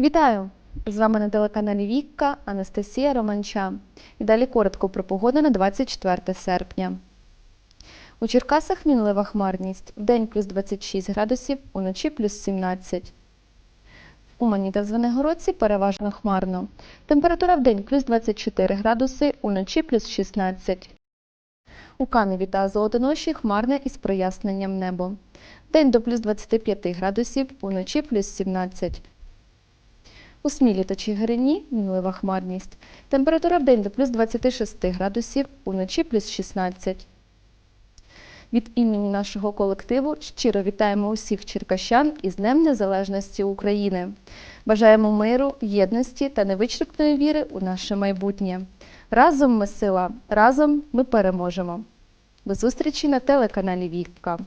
Вітаю! З вами на телеканалі Вікка Анастасія Романча. І далі коротко про погоду на 24 серпня. У Черкасах мінлива хмарність. Вдень плюс 26 градусів, уночі плюс 17. У Мані та Звенигородці переважно хмарно. Температура вдень плюс 24 градуси, уночі плюс 16. У Каневі та Золотоноші хмарне із проясненням небо. День до плюс 25 градусів, уночі плюс 17. У Смілі та Чигирині мінлива хмарність. Температура в день до плюс 26 градусів, уночі плюс 16. Від імені нашого колективу щиро вітаємо усіх черкащан із Днем Незалежності України. Бажаємо миру, єдності та невичерпної віри у наше майбутнє. Разом ми сила, разом ми переможемо. До зустрічі на телеканалі Вікка.